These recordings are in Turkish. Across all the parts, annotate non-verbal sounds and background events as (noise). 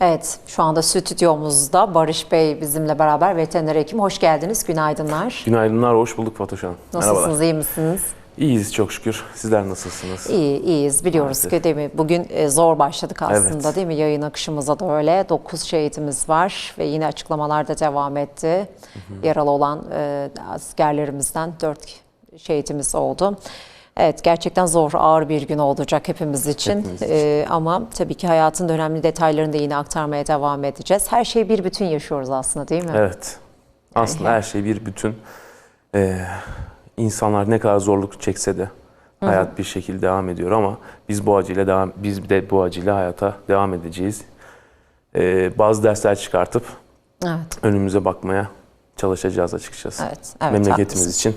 Evet, şu anda stüdyomuzda Barış Bey bizimle beraber veteriner hekim. Hoş geldiniz, günaydınlar. Günaydınlar, hoş bulduk Fatoş Hanım. Nasılsınız, iyi misiniz? İyiyiz çok şükür. Sizler nasılsınız? İyi, iyiyiz. Biliyoruz Maalesef. ki değil mi? Bugün e, zor başladık aslında Evet. değil mi? Yayın akışımıza da öyle. 9 şehidimiz var ve yine açıklamalar da devam etti. Yaralı olan e, askerlerimizden 4 şehitimiz oldu. Evet gerçekten zor, ağır bir gün olacak hepimiz için. Hepimiz için. E, ama tabii ki hayatın önemli detaylarını da yine aktarmaya devam edeceğiz. Her şeyi bir bütün yaşıyoruz aslında değil mi? Evet. Aslında her şey bir bütün. Ee, insanlar ne kadar zorluk çekse de hayat bir şekilde devam ediyor ama biz bu acıyla devam biz de bu acıyla hayata devam edeceğiz. Ee, bazı dersler çıkartıp Evet. önümüze bakmaya çalışacağız açıkçası. Evet, evet, Memleketimiz haklısınız. için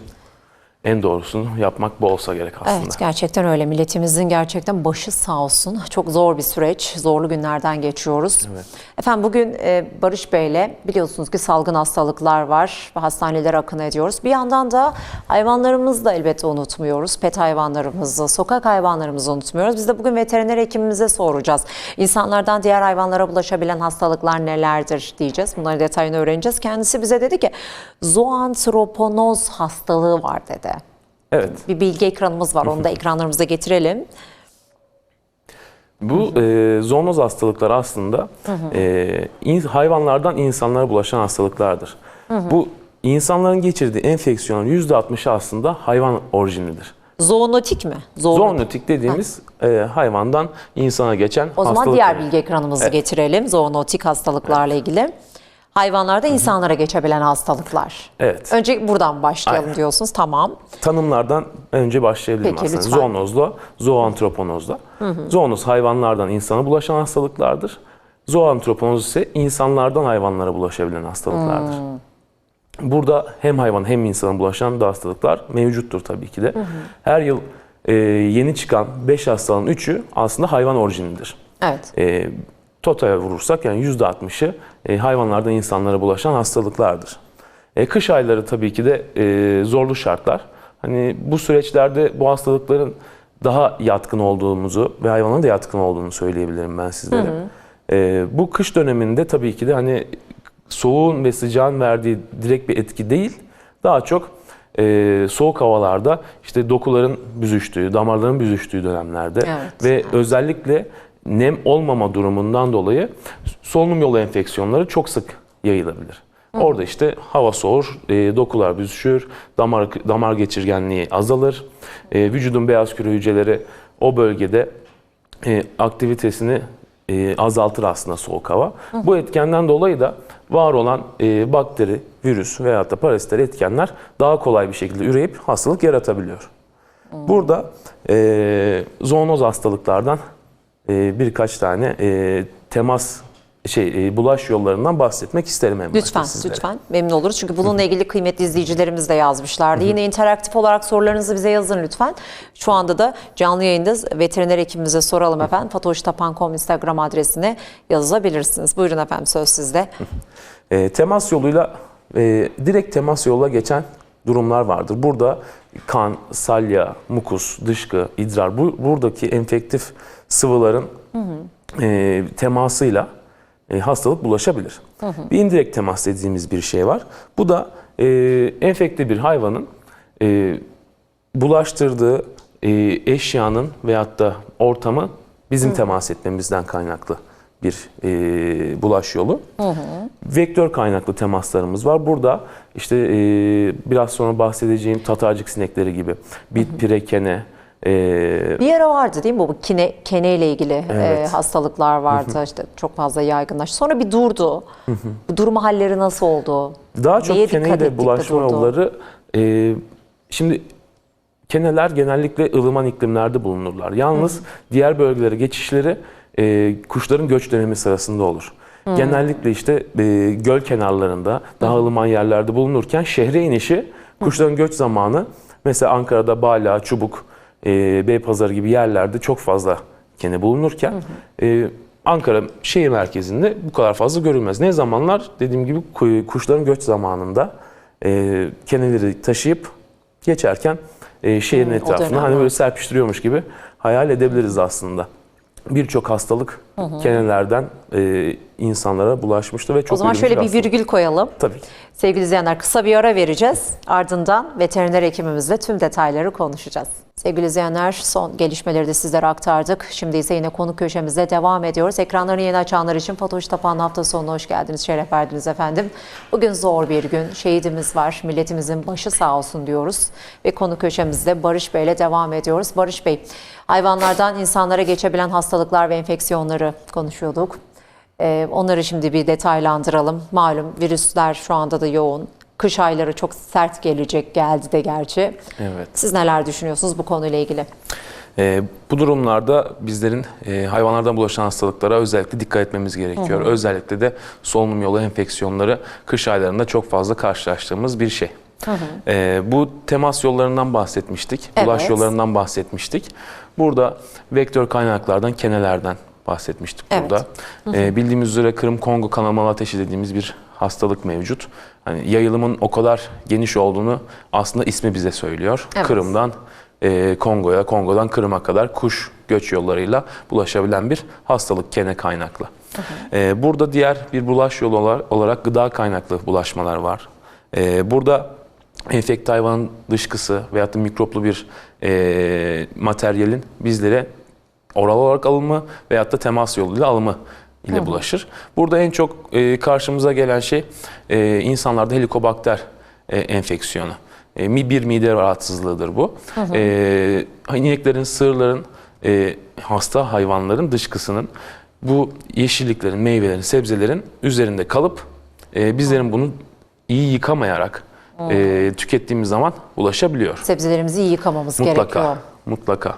en doğrusunu yapmak bu olsa gerek aslında. Evet gerçekten öyle. Milletimizin gerçekten başı sağ olsun. Çok zor bir süreç, zorlu günlerden geçiyoruz. Evet. Efendim bugün e, Barış Bey'le biliyorsunuz ki salgın hastalıklar var ve hastanelere akın ediyoruz. Bir yandan da hayvanlarımızı da elbette unutmuyoruz. Pet hayvanlarımızı, sokak hayvanlarımızı unutmuyoruz. Biz de bugün veteriner hekimimize soracağız. İnsanlardan diğer hayvanlara bulaşabilen hastalıklar nelerdir diyeceğiz. Bunların detayını öğreneceğiz. Kendisi bize dedi ki zoantroponoz hastalığı var dedi. Evet. Bir bilgi ekranımız var. Onu da (laughs) ekranlarımıza getirelim. Bu e, zoonoz hastalıklar aslında e, in- hayvanlardan insanlara bulaşan hastalıklardır. Bu insanların geçirdiği enfeksiyonun %60'ı aslında hayvan orijinidir. Zoonotik mi? Zoonotik. Dediğimiz e, hayvandan insana geçen O zaman hastalık. diğer bilgi ekranımızı getirelim. Zoonotik hastalıklarla ilgili. Hayvanlarda insanlara geçebilen hastalıklar. Evet. Önce buradan başlayalım Aynen. diyorsunuz. Tamam. Tanımlardan önce başlayabilirim Peki, aslında. lütfen. Zoonozla, zooantroponozla. Zoonoz hayvanlardan insana bulaşan hastalıklardır. Zooantroponoz ise insanlardan hayvanlara bulaşabilen hastalıklardır. Burada hem hayvan hem insana bulaşan da hastalıklar mevcuttur tabii ki de. Her yıl e, yeni çıkan 5 hastalığın 3'ü aslında hayvan orijinidir. Evet. E, totale vurursak yani %60'ı e, hayvanlardan insanlara bulaşan hastalıklardır. E, kış ayları tabii ki de e, zorlu şartlar. Hani bu süreçlerde bu hastalıkların daha yatkın olduğumuzu ve hayvanların da yatkın olduğunu söyleyebilirim ben sizlere. E, bu kış döneminde tabii ki de hani soğuğun ve sıcağın verdiği direkt bir etki değil, daha çok e, soğuk havalarda işte dokuların büzüştüğü, damarların büzüştüğü dönemlerde Evet. ve özellikle nem olmama durumundan dolayı solunum yolu enfeksiyonları çok sık yayılabilir. Orada işte hava soğur, e, dokular büzüşür, damar damar geçirgenliği azalır, e, vücudun beyaz küre hücreleri o bölgede e, aktivitesini e, azaltır aslında soğuk hava. Bu etkenden dolayı da var olan e, bakteri, virüs veyahut da parazitler etkenler daha kolay bir şekilde üreyip hastalık yaratabiliyor. Burada e, zoonoz hastalıklardan e, birkaç tane e, temas şey e, bulaş yollarından bahsetmek isterim en Lütfen, sizlere. lütfen. Memnun oluruz. Çünkü bununla ilgili kıymetli izleyicilerimiz de yazmışlardı. Yine interaktif olarak sorularınızı bize yazın lütfen. Şu anda da canlı yayındayız. Veteriner hekimimize soralım efendim. fatoştapan.com Instagram adresine yazabilirsiniz. Buyurun efendim söz sizde. E, temas yoluyla e, direkt temas yoluyla geçen durumlar vardır. Burada kan, salya, mukus, dışkı, idrar bu, buradaki enfektif sıvıların e, temasıyla e, hastalık bulaşabilir. Bir indirekt temas dediğimiz bir şey var. Bu da e, enfekte bir hayvanın e, bulaştırdığı e, eşyanın veyahut da ortamı bizim temas etmemizden kaynaklı bir e, bulaş yolu. Vektör kaynaklı temaslarımız var. Burada işte e, biraz sonra bahsedeceğim tatarcık sinekleri gibi bit, pire, kene, e, Bir ara vardı değil mi bu kine, kene ile ilgili e, Evet. hastalıklar vardı. işte çok fazla yaygınlaştı. Sonra bir durdu. bu durum halleri nasıl oldu? Daha çok Neye ettik de bulaşma yolları e, şimdi keneler genellikle ılıman iklimlerde bulunurlar. Yalnız diğer bölgelere geçişleri e, kuşların göç dönemi sırasında olur. Genellikle işte e, göl kenarlarında daha ılıman yerlerde bulunurken şehre inişi kuşların göç zamanı mesela Ankara'da Bala, Çubuk, e, Beypazarı gibi yerlerde çok fazla kene bulunurken e, Ankara şehir merkezinde bu kadar fazla görülmez. Ne zamanlar? Dediğim gibi ku- kuşların göç zamanında e, keneleri taşıyıp geçerken e, şehrin etrafına dönem hani böyle serpiştiriyormuş gibi hayal edebiliriz aslında. birçok hastalık kenelerden e, insanlara bulaşmıştı ve çok O zaman şöyle bir hastalık. virgül koyalım. Tabii. Sevgili izleyenler kısa bir ara vereceğiz. Ardından veteriner hekimimizle tüm detayları konuşacağız. Sevgili izleyenler son gelişmeleri de sizlere aktardık. Şimdi ise yine konu köşemizde devam ediyoruz. Ekranlarını yeni açanlar için Fatoş Tapan hafta sonuna hoş geldiniz, şeref verdiniz efendim. Bugün zor bir gün. Şehidimiz var. Milletimizin başı sağ olsun diyoruz. Ve konu köşemizde Barış Bey ile devam ediyoruz. Barış Bey, hayvanlardan insanlara geçebilen hastalıklar ve enfeksiyonları konuşuyorduk. Ee, Onları şimdi bir detaylandıralım. Malum virüsler şu anda da yoğun. Kış ayları çok sert gelecek, geldi de gerçi. Evet. Siz neler düşünüyorsunuz bu konuyla ilgili? E, bu durumlarda bizlerin e, hayvanlardan bulaşan hastalıklara özellikle dikkat etmemiz gerekiyor. Özellikle de solunum yolu enfeksiyonları kış aylarında çok fazla karşılaştığımız bir şey. E, bu temas yollarından bahsetmiştik, bulaş Evet. yollarından bahsetmiştik. Burada vektör kaynaklardan, kenelerden bahsetmiştik Evet. burada. E, bildiğimiz üzere Kırım Kongo kanamalı ateşi dediğimiz bir hastalık mevcut. Hani yayılımın o kadar geniş olduğunu aslında ismi bize söylüyor. Evet. Kırım'dan e, Kongo'ya, Kongo'dan Kırım'a kadar kuş göç yollarıyla bulaşabilen bir hastalık kene kaynaklı. E, burada diğer bir bulaş yolu olar- olarak gıda kaynaklı bulaşmalar var. E, burada enfekte hayvanın dışkısı veyahut da mikroplu bir e, materyalin bizlere oral olarak alımı veyahut da temas yoluyla alımı ile bulaşır. Burada en çok e, karşımıza gelen şey e, insanlarda helikobakter e, enfeksiyonu. E, mi- bir mide rahatsızlığıdır bu. E, ineklerin, sığırların, e, hasta hayvanların dışkısının bu yeşilliklerin, meyvelerin, sebzelerin üzerinde kalıp e, bizlerin bunu iyi yıkamayarak e, tükettiğimiz zaman ulaşabiliyor. Sebzelerimizi iyi yıkamamız Mutlaka, gerekiyor. mutlaka.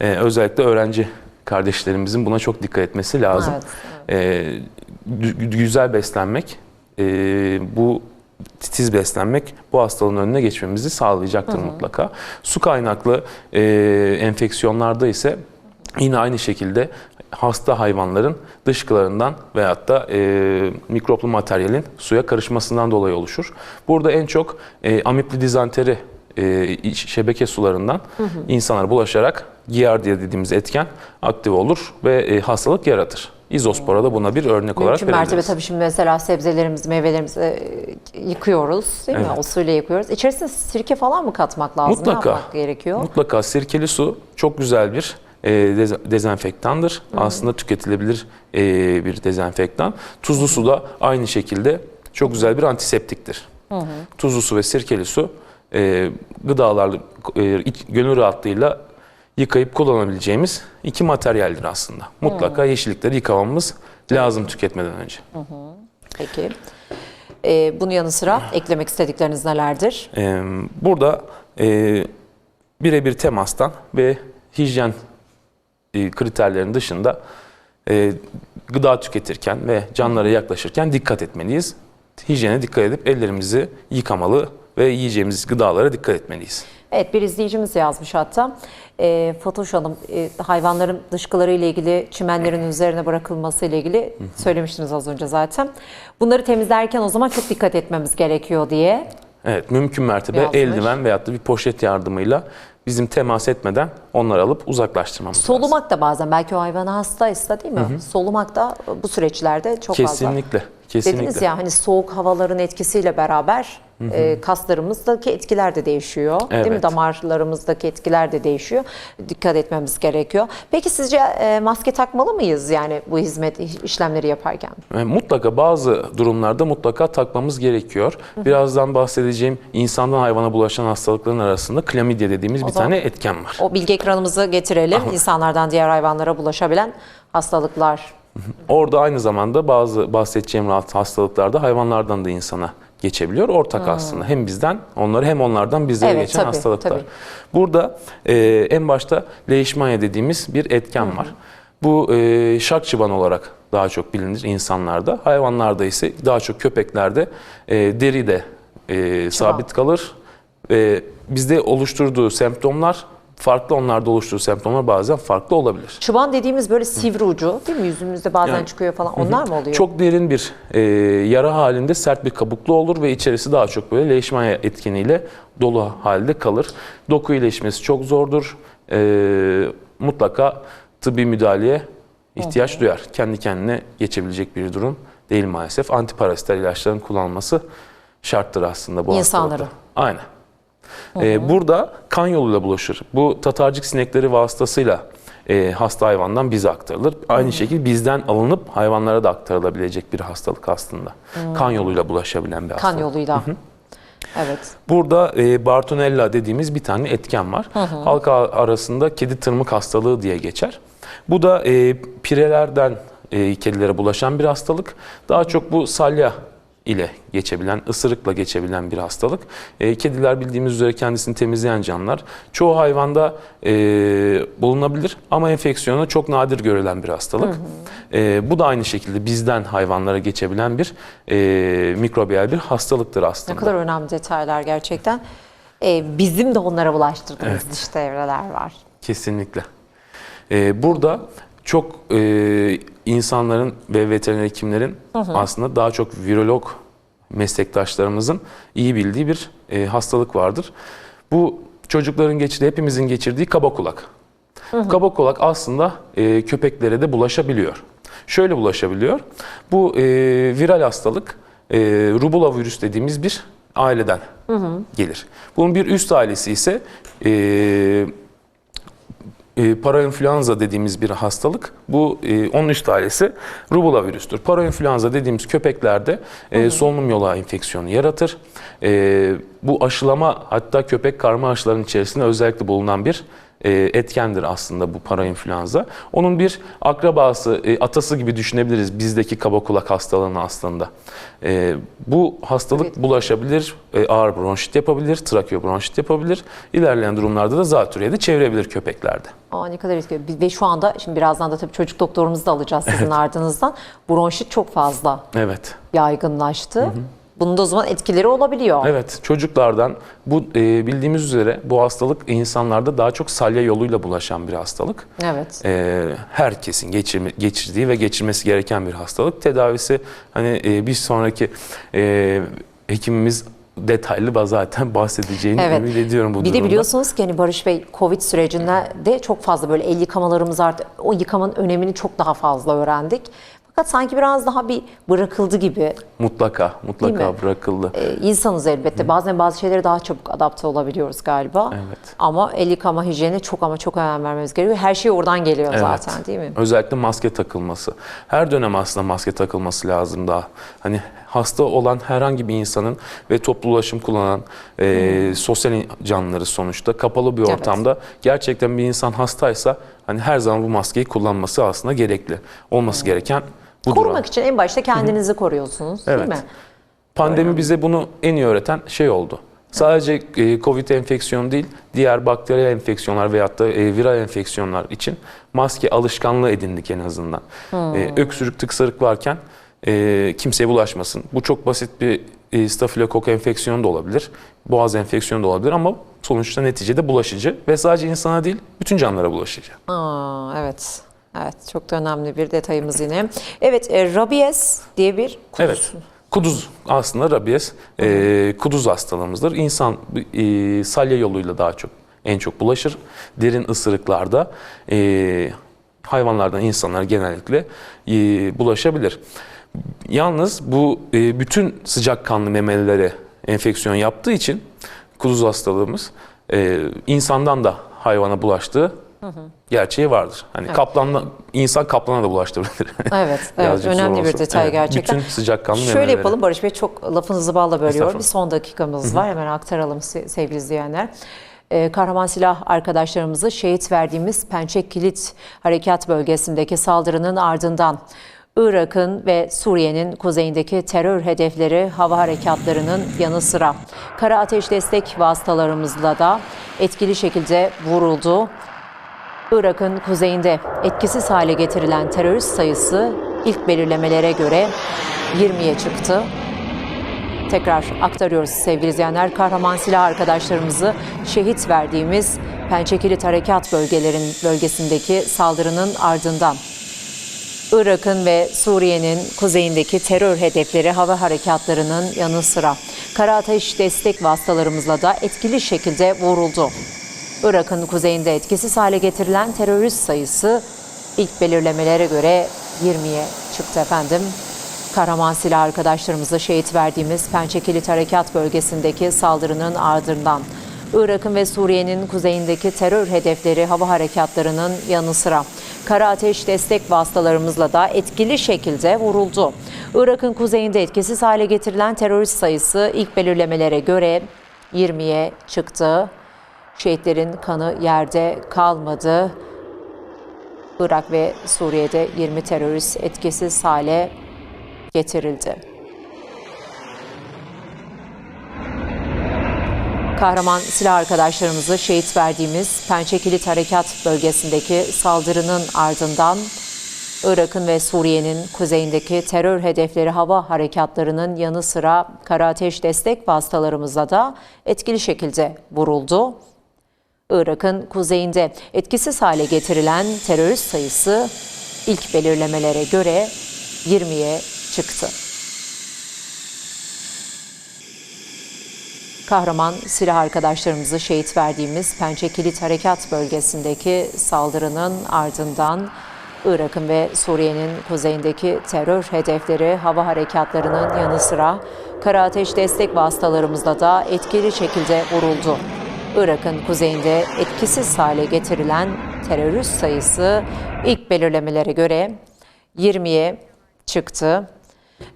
Ee, özellikle öğrenci kardeşlerimizin buna çok dikkat etmesi lazım. Evet, Ee, gü- güzel beslenmek, e, bu titiz beslenmek bu hastalığın önüne geçmemizi sağlayacaktır mutlaka. Su kaynaklı e, enfeksiyonlarda ise yine aynı şekilde hasta hayvanların dışkılarından veyahut da e, mikroplu materyalin suya karışmasından dolayı oluşur. Burada en çok e, amipli dizanteri e, şebeke sularından insanlara bulaşarak giardia dediğimiz etken aktif olur ve e, hastalık yaratır. İzospora da buna bir örnek olarak Mümkün mertebe verebiliriz. tabii şimdi mesela sebzelerimizi, meyvelerimizi e, yıkıyoruz değil mi? Evet. O suyla yıkıyoruz. İçerisine sirke falan mı katmak lazım? Mutlaka. Ne yapmak gerekiyor? Mutlaka sirkeli su çok güzel bir e, dez- dezenfektandır. Aslında tüketilebilir e, bir dezenfektan. Tuzlu su da aynı şekilde çok güzel bir antiseptiktir. Tuzlu su ve sirkeli su e, gıdalarla e, iç- gönül rahatlığıyla yıkayıp kullanabileceğimiz iki materyaldir aslında. Mutlaka yeşillikleri yıkamamız lazım tüketmeden önce. Peki. Ee, bunun yanı sıra eklemek istedikleriniz nelerdir? Ee, Burada e, birebir temastan ve hijyen e, kriterlerinin dışında e, gıda tüketirken ve canlara yaklaşırken dikkat etmeliyiz. Hijyene dikkat edip ellerimizi yıkamalı ve yiyeceğimiz gıdalara dikkat etmeliyiz. Evet bir izleyicimiz yazmış hatta. E, Fatoş Hanım e, hayvanların dışkıları ile ilgili çimenlerin üzerine bırakılması ile ilgili söylemiştiniz az önce zaten. Bunları temizlerken o zaman çok dikkat etmemiz gerekiyor diye. Evet, mümkün mertebe Yazmış. eldiven veyahut da bir poşet yardımıyla bizim temas etmeden onları alıp uzaklaştırmamız lazım. Solumak da bazen belki o hayvan hastaysa değil mi? Solumak da bu süreçlerde çok fazla. Kesinlikle, kesinlikle. Dediniz ya hani soğuk havaların etkisiyle beraber e, kaslarımızdaki etkiler de değişiyor. Değil mi? Evet. Damarlarımızdaki etkiler de değişiyor. Dikkat etmemiz gerekiyor. Peki sizce e, maske takmalı mıyız yani bu hizmet işlemleri yaparken? E, Mutlaka bazı durumlarda mutlaka takmamız gerekiyor. Birazdan bahsedeceğim insandan hayvana bulaşan hastalıkların arasında klamidya dediğimiz bir zaman- tane etken var. O bilgi ekranımızı getirelim. İnsanlardan diğer hayvanlara bulaşabilen hastalıklar. Orada aynı zamanda bazı bahsedeceğim rahat hastalıklarda hayvanlardan da insana geçebiliyor. Ortak aslında hem bizden onları hem onlardan bizlere Evet, geçen tabii, hastalıklar. tabii. Burada e, en başta leishmania dediğimiz bir etken var. Bu e, şak çıban olarak daha çok bilinir insanlarda. Hayvanlarda ise daha çok köpeklerde e, deri de e, sabit kalır. E, bizde oluşturduğu semptomlar farklı onlarda oluşturduğu semptomlar bazen farklı olabilir. Çıban dediğimiz böyle sivri ucu değil mi? Yüzümüzde bazen Yani- çıkıyor falan. Onlar mı oluyor? Çok derin bir e, yara halinde sert bir kabuklu olur ve içerisi daha çok böyle leishmania etkeniyle dolu halde kalır. Doku iyileşmesi çok zordur. E, mutlaka tıbbi müdahaleye ihtiyaç duyar. Kendi kendine geçebilecek bir durum değil maalesef. Antiparasital ilaçların kullanılması şarttır aslında bu İnsanların. hastalıkta. Aynen. Ee, burada kan yoluyla bulaşır. Bu tatarcık sinekleri vasıtasıyla e, hasta hayvandan bize aktarılır. Aynı şekilde bizden alınıp hayvanlara da aktarılabilecek bir hastalık aslında. Kan yoluyla bulaşabilen bir hastalık. Kan yoluyla. Evet. Burada e, Bartonella dediğimiz bir tane etken var. Halk a- arasında kedi tırmık hastalığı diye geçer. Bu da e, pirelerden e, kedilere bulaşan bir hastalık. Daha çok bu salya ile geçebilen, ısırıkla geçebilen bir hastalık. E, kediler bildiğimiz üzere kendisini temizleyen canlılar. Çoğu hayvanda e, bulunabilir ama enfeksiyonu çok nadir görülen bir hastalık. E, bu da aynı şekilde bizden hayvanlara geçebilen bir e, mikrobiyal bir hastalıktır Ne aslında. kadar önemli detaylar gerçekten. Ee, bizim de onlara bulaştırdığımız dış devreler var. Kesinlikle. Ee, burada çok e, insanların ve veteriner hekimlerin aslında daha çok virolog meslektaşlarımızın iyi bildiği bir e, hastalık vardır. Bu çocukların geçirdiği, hepimizin geçirdiği kaba kulak. Kaba kulak aslında e, köpeklere de bulaşabiliyor. Şöyle bulaşabiliyor. Bu e, viral hastalık e, rubella virüs dediğimiz bir aileden gelir. Bunun bir üst ailesi ise e, e, parainfluenza dediğimiz bir hastalık. Bu e, onun üst ailesi rubella virüstür. Parainfluenza dediğimiz köpeklerde e, solunum yolu enfeksiyonu yaratır. E, bu aşılama hatta köpek karma aşılarının içerisinde özellikle bulunan bir etkendir aslında bu parainfluenza. Onun bir akrabası, e, atası gibi düşünebiliriz bizdeki kaba kulak hastalığını aslında. E, bu hastalık Evet. bulaşabilir, e, ağır bronşit yapabilir, trakeobronşit yapabilir. İlerleyen durumlarda da zatürreye de çevirebilir köpeklerde. Aa, ne kadar etkili. Ve şu anda şimdi birazdan da tabii çocuk doktorumuzu da alacağız sizin ardınızdan. Bronşit çok fazla Evet. yaygınlaştı. Bunun da o zaman etkileri olabiliyor. Evet, çocuklardan bu e, bildiğimiz üzere bu hastalık insanlarda daha çok salya yoluyla bulaşan bir hastalık. Evet. E, herkesin geçirme, geçirdiği ve geçirmesi gereken bir hastalık. Tedavisi hani e, bir sonraki e, hekimimiz detaylı zaten (laughs) bahsedeceğini Evet. ümit ediyorum bu Bir durumda. de biliyorsunuz ki hani Barış Bey Covid sürecinde de çok fazla böyle el yıkamalarımız arttı. O yıkamanın önemini çok daha fazla öğrendik. Fakat sanki biraz daha bir bırakıldı gibi. Mutlaka, mutlaka bırakıldı. Ee, insanız elbette. Bazen bazı şeylere daha çabuk adapte olabiliyoruz galiba. Evet. Ama el yıkama hijyene çok ama çok önem vermemiz gerekiyor. Her şey oradan geliyor Evet. zaten değil mi? Özellikle maske takılması. Her dönem aslında maske takılması lazım daha. Hani hasta olan herhangi bir insanın ve toplu ulaşım kullanan e, sosyal canlıları sonuçta kapalı bir Evet. ortamda gerçekten bir insan hastaysa hani her zaman bu maskeyi kullanması aslında gerekli. Olması gereken budur. Korumak için en başta kendinizi koruyorsunuz değil Evet. mi? Pandemi bize bunu en iyi öğreten şey oldu. Sadece e, Covid enfeksiyonu değil, diğer bakteriyel enfeksiyonlar veyahut da e, viral enfeksiyonlar için maske alışkanlığı edindik en azından. E, öksürük, tıksırık varken e, kimseye bulaşmasın. Bu çok basit bir e, stafilokok enfeksiyonu da olabilir, boğaz enfeksiyonu da olabilir ama sonuçta neticede bulaşıcı ve sadece insana değil, bütün canlılara bulaşıcı. Aa, evet. Evet, çok da önemli bir detayımız yine. Evet, e, rabies diye bir kuduz. Evet. Kuduz aslında rabies e, kuduz hastalığımızdır. İnsan e, salya yoluyla daha çok en çok bulaşır. Derin ısırıklarda e, hayvanlardan insanlar genellikle e, bulaşabilir. Yalnız bu e, bütün sıcakkanlı memelilere enfeksiyon yaptığı için kuduz hastalığımız e, insandan da hayvana bulaştığı gerçeği vardır. Hani kaplanla insan kaplana da bulaştırabilir. (laughs) Evet, evet önemli bir detay Evet, gerçekten. Bütün sıcakkanlı Şöyle memeleri. yapalım Barış Bey, çok lafınızı balla bölüyorum. Bir son dakikamız var, hemen aktaralım se- sevgili izleyenler. Ee, kahraman silah arkadaşlarımızı şehit verdiğimiz Pençe Kilit Harekat Bölgesi'ndeki saldırının ardından Irak'ın ve Suriye'nin kuzeyindeki terör hedefleri hava harekatlarının yanı sıra kara ateş destek vasıtalarımızla da etkili şekilde vuruldu. Irak'ın kuzeyinde etkisiz hale getirilen terörist sayısı ilk belirlemelere göre 20'ye çıktı. Tekrar aktarıyoruz sevgili izleyenler. Kahraman silah arkadaşlarımızı şehit verdiğimiz Pençekilit Harekat bölgelerin bölgesindeki saldırının ardından Irak'ın ve Suriye'nin kuzeyindeki terör hedefleri hava harekatlarının yanı sıra kara ateş destek vasıtalarımızla da etkili şekilde vuruldu. Irak'ın kuzeyinde etkisiz hale getirilen terörist sayısı ilk belirlemelere göre 20'ye çıktı efendim. Kahraman silah arkadaşlarımızı şehit verdiğimiz Pençekilit Harekat bölgesindeki saldırının ardından Irak'ın ve Suriye'nin kuzeyindeki terör hedefleri hava harekatlarının yanı sıra kara ateş destek vasıtalarımızla da etkili şekilde vuruldu. Irak'ın kuzeyinde etkisiz hale getirilen terörist sayısı ilk belirlemelere göre 20'ye çıktı. Şehitlerin kanı yerde kalmadı. Irak ve Suriye'de 20 terörist etkisiz hale getirildi. Kahraman silah arkadaşlarımızı şehit verdiğimiz Pençekilit Harekat bölgesindeki saldırının ardından Irak'ın ve Suriye'nin kuzeyindeki terör hedefleri hava harekatlarının yanı sıra kara ateş destek vasıtalarımızla da etkili şekilde vuruldu. Irak'ın kuzeyinde etkisiz hale getirilen terörist sayısı ilk belirlemelere göre 20'ye çıktı. Kahraman silah arkadaşlarımızı şehit verdiğimiz Pençekilit Harekat bölgesindeki saldırının ardından Irak'ın ve Suriye'nin kuzeyindeki terör hedefleri hava harekatlarının yanı sıra kara ateş destek vasıtalarımızla da etkili şekilde vuruldu. Irak'ın kuzeyinde etkisiz hale getirilen terörist sayısı ilk belirlemelere göre 20'ye çıktı.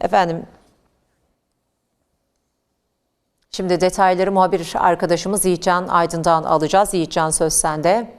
Efendim Şimdi detayları muhabir arkadaşımız Yiğitcan Aydın'dan alacağız. Yiğitcan söz sende.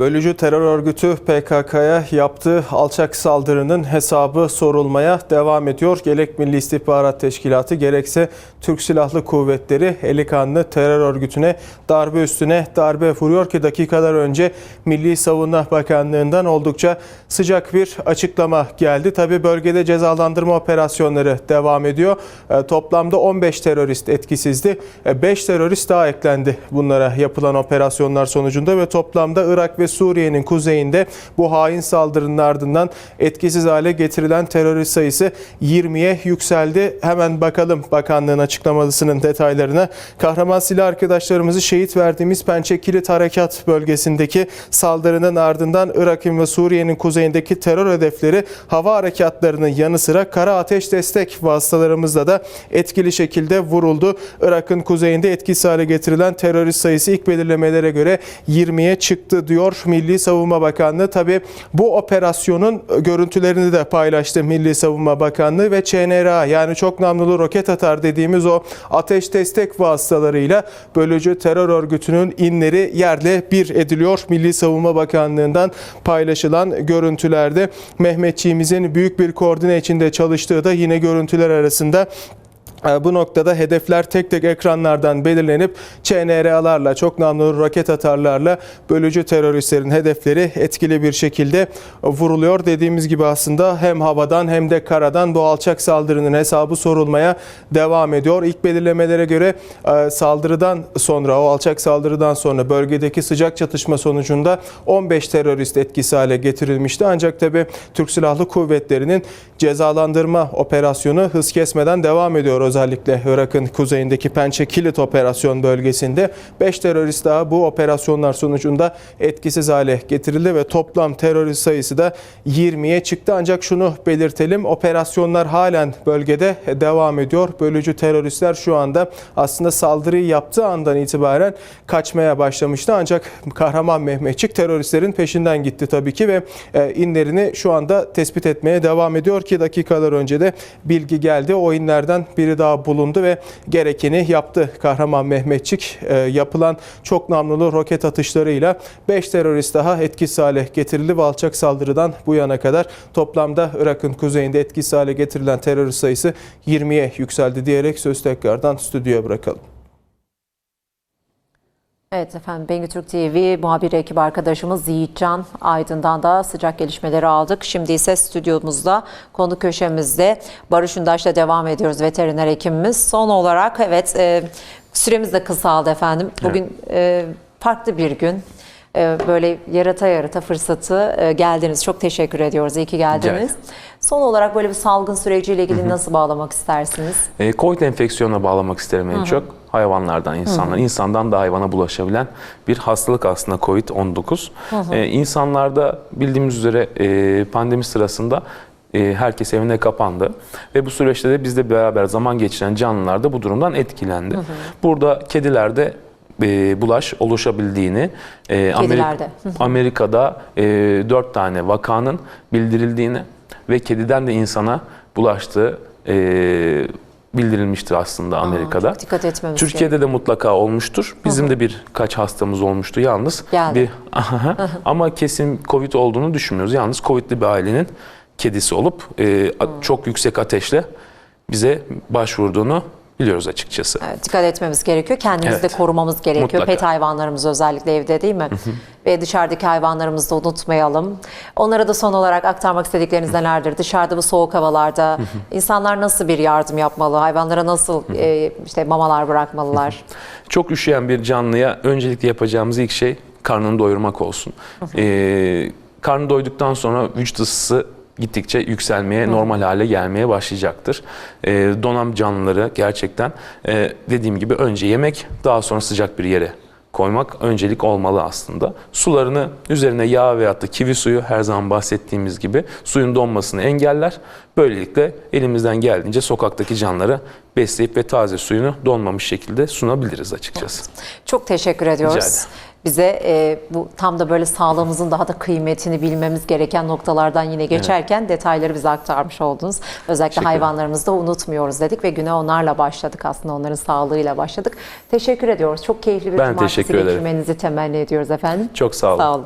Bölücü terör örgütü PKK'ya yaptığı alçak saldırının hesabı sorulmaya devam ediyor. Gerek Milli İstihbarat Teşkilatı gerekse Türk Silahlı Kuvvetleri eli kanlı terör örgütüne darbe üstüne darbe vuruyor ki dakikalar önce Milli Savunma Bakanlığı'ndan oldukça sıcak bir açıklama geldi. Tabi bölgede cezalandırma operasyonları devam ediyor. E, toplamda 15 terörist etkisizdi. 5 terörist daha eklendi bunlara yapılan operasyonlar sonucunda ve toplamda Irak ve Suriye'nin kuzeyinde bu hain saldırının ardından etkisiz hale getirilen terörist sayısı 20'ye yükseldi. Hemen bakalım bakanlığın açıklamasının detaylarına. Kahraman silah arkadaşlarımızı şehit verdiğimiz Pençe Kilit Harekat bölgesindeki saldırının ardından Irak'ın ve Suriye'nin kuzeyindeki terör hedefleri hava harekatlarının yanı sıra kara ateş destek vasıtalarımızla da etkili şekilde vuruldu. Irak'ın kuzeyinde etkisiz hale getirilen terörist sayısı ilk belirlemelere göre 20'ye çıktı diyor Milli Savunma Bakanlığı. Tabi bu operasyonun görüntülerini de paylaştı Milli Savunma Bakanlığı ve ÇNRA yani çok namlulu roket atar dediğimiz o ateş destek vasıtalarıyla bölücü terör örgütünün inleri yerle bir ediliyor. Milli Savunma Bakanlığı'ndan paylaşılan görüntülerde Mehmetçiğimizin büyük bir koordine içinde çalıştığı da yine görüntüler arasında bu noktada hedefler tek tek ekranlardan belirlenip ÇNRA'larla, çok namlulu roket atarlarla bölücü teröristlerin hedefleri etkili bir şekilde vuruluyor. Dediğimiz gibi aslında hem havadan hem de karadan bu alçak saldırının hesabı sorulmaya devam ediyor. İlk belirlemelere göre e, saldırıdan sonra, o alçak saldırıdan sonra bölgedeki sıcak çatışma sonucunda 15 terörist etkisi hale getirilmişti. Ancak tabi Türk Silahlı Kuvvetleri'nin cezalandırma operasyonu hız kesmeden devam ediyor özellikle Irak'ın kuzeyindeki Pençe Kilit operasyon bölgesinde 5 terörist daha bu operasyonlar sonucunda etkisiz hale getirildi ve toplam terörist sayısı da 20'ye çıktı. Ancak şunu belirtelim operasyonlar halen bölgede devam ediyor. Bölücü teröristler şu anda aslında saldırıyı yaptığı andan itibaren kaçmaya başlamıştı. Ancak kahraman Mehmetçik teröristlerin peşinden gitti tabii ki ve e, inlerini şu anda tespit etmeye devam ediyor ki dakikalar önce de bilgi geldi. O inlerden biri daha bulundu ve gerekeni yaptı kahraman Mehmetçik. E, yapılan çok namlulu roket atışlarıyla 5 terörist daha etkisiz hale getirildi ve alçak saldırıdan bu yana kadar toplamda Irak'ın kuzeyinde etkisiz hale getirilen terörist sayısı 20'ye yükseldi diyerek söz tekrardan stüdyoya bırakalım. Evet efendim Bengü Türk TV muhabir ekip arkadaşımız Yiğitcan Aydın'dan da sıcak gelişmeleri aldık. Şimdi ise stüdyomuzda konu köşemizde Barış Ündaş'la devam ediyoruz veteriner hekimimiz. Son olarak evet e, süremiz de kısaldı efendim. Bugün e, farklı bir gün. E, böyle yarata yarata fırsatı e, geldiniz. Çok teşekkür ediyoruz. İyi ki geldiniz. ederim. Son olarak böyle bir salgın süreciyle ilgili nasıl bağlamak istersiniz? E, Covid enfeksiyonuna bağlamak isterim en çok. Hayvanlardan insanlar, insandan da hayvana bulaşabilen bir hastalık aslında COVID-19. Ee, insanlarda bildiğimiz üzere e, pandemi sırasında e, herkes evine kapandı ve bu süreçte de bizle beraber zaman geçiren canlılar da bu durumdan etkilendi. Burada kedilerde e, bulaş oluşabildiğini, e, Amerik- Kedilerde. Amerika'da e, 4 tane vakanın bildirildiğini ve kediden de insana bulaştığı e, bildirilmiştir aslında Amerika'da. Çok dikkat etmemiz Türkiye'de de mutlaka olmuştur. Bizim de birkaç hastamız olmuştu yalnız. Geldi. Bir, (laughs) ama kesin Covid olduğunu düşünmüyoruz. Yalnız Covid'li bir ailenin kedisi olup e, çok yüksek ateşle bize başvurduğunu biliyoruz açıkçası. Evet, dikkat etmemiz gerekiyor. Kendimizi de Evet. korumamız gerekiyor. Mutlaka. Pet hayvanlarımız özellikle evde değil mi? Ve dışarıdaki hayvanlarımızı da unutmayalım. Onlara da son olarak aktarmak istedikleriniz nelerdir? Dışarıda bu soğuk havalarda insanlar nasıl bir yardım yapmalı? Hayvanlara nasıl e, işte mamalar bırakmalılar? Çok üşüyen bir canlıya öncelikle yapacağımız ilk şey karnını doyurmak olsun. Ee, karnı doyduktan sonra vücut ısısı gittikçe yükselmeye, normal hale gelmeye başlayacaktır. Ee, donam canlıları gerçekten e, dediğim gibi önce yemek, daha sonra sıcak bir yere koymak öncelik olmalı aslında. Sularını üzerine yağ veyahut da kivi suyu her zaman bahsettiğimiz gibi suyun donmasını engeller. Böylelikle elimizden geldiğince sokaktaki canlıları besleyip ve taze suyunu donmamış şekilde sunabiliriz açıkçası. Çok teşekkür ediyoruz. Rica ederim. Bize e, bu tam da böyle sağlığımızın daha da kıymetini bilmemiz gereken noktalardan yine geçerken detayları bize aktarmış oldunuz. Özellikle hayvanlarımızı da unutmuyoruz dedik ve güne onlarla başladık aslında onların sağlığıyla başladık. Teşekkür ediyoruz. Çok keyifli bir Ben cumartesi geçirmenizi temenni ediyoruz efendim. Çok sağ olun. Sağ olun.